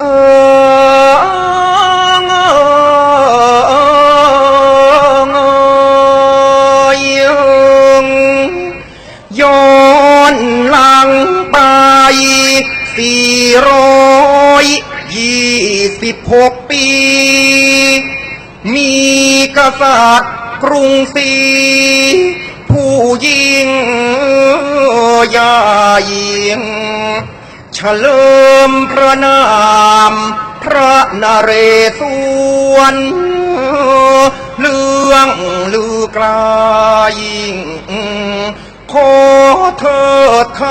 เอององย้อนหลังไปสี่ร้อยยี่สิบหกปี มีกษัตริย์กรุงศรีผู้ยิ่งใหญ่ เฉลิมพระนาม พระนเรศวรเรื่องลือกลายขอเถิดไท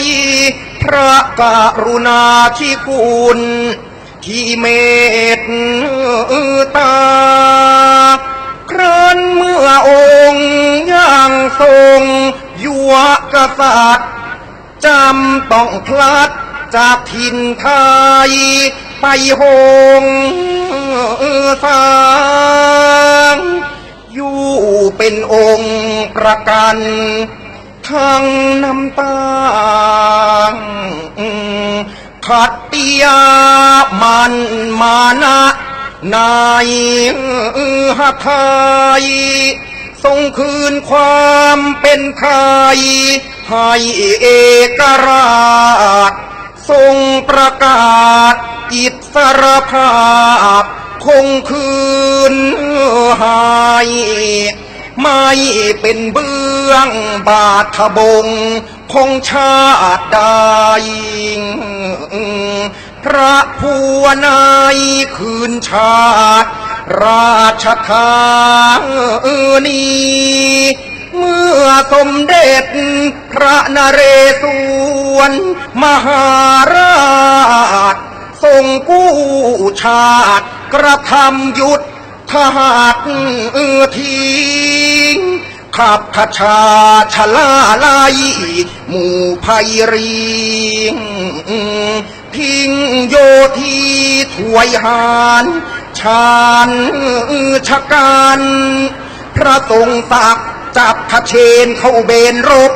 ยพระกรุณาธิคุณที่เมตตา ครั้นเมื่อองค์ยังทรงยวกษัตริย์ จำต้องพลัดจากถิ่นไทย ไปหงสางอยู่เป็นองค์ประกันทั้งน้ำตาขัดเตียมันมานะนายหไทยทรงคืนความเป็นไทย ให้เอกราช ทรงประกาศอิสรภาพ คงคืนให้ไม่เป็นเบื้องบาทบงของชาติใดพระผู้นายคืนชาติ ราชธานี เมื่อสมเด็จพระนเรศวรมหาราช ทรงกู้ชาติ กระทำยุทธทหารทิ้งขับพชาชลาลายหมู่ภัยรีทิ้งโยทีถวยหารชาญชะกัน พระทรงศัก จับขเชนเข้าเบนรบ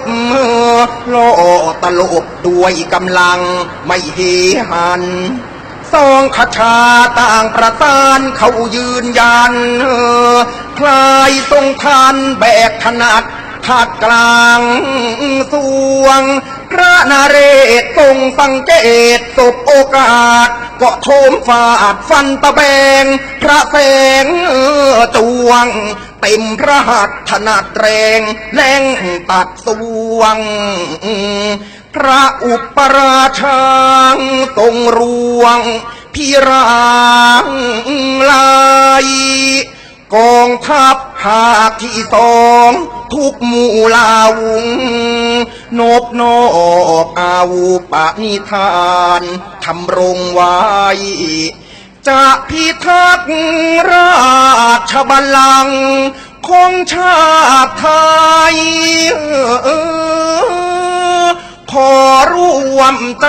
ล่อตลบด้วยกำลังไม่เฮหันสองขชาต่างประสานเขายืนยันคลายทรงทันแบกถนัดภาคกลางสวง พระนาเรศทรงสังเกตสบโอกาสก็โทมฟาดฟันตะแบง พระแสงจวง เต็มพระหัตถนัดแรงแรงตัดสวง พระอุปราชางทรงรวง พิรางลายกองทัพภาคที่สองทุกหมู่เหลานบนอบอาวุปนิทานทำรงไว้ จะพิทักษ์ราชบัลลังก์ของชาติไทยขอร่วมใจ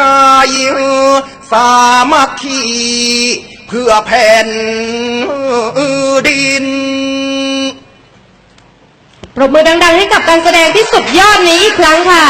สามัคคีเพื่อแผ่นดิน ปรบมือดัง ๆ ให้กับการแสดงที่สุดยอดนี้อีกครั้งค่ะ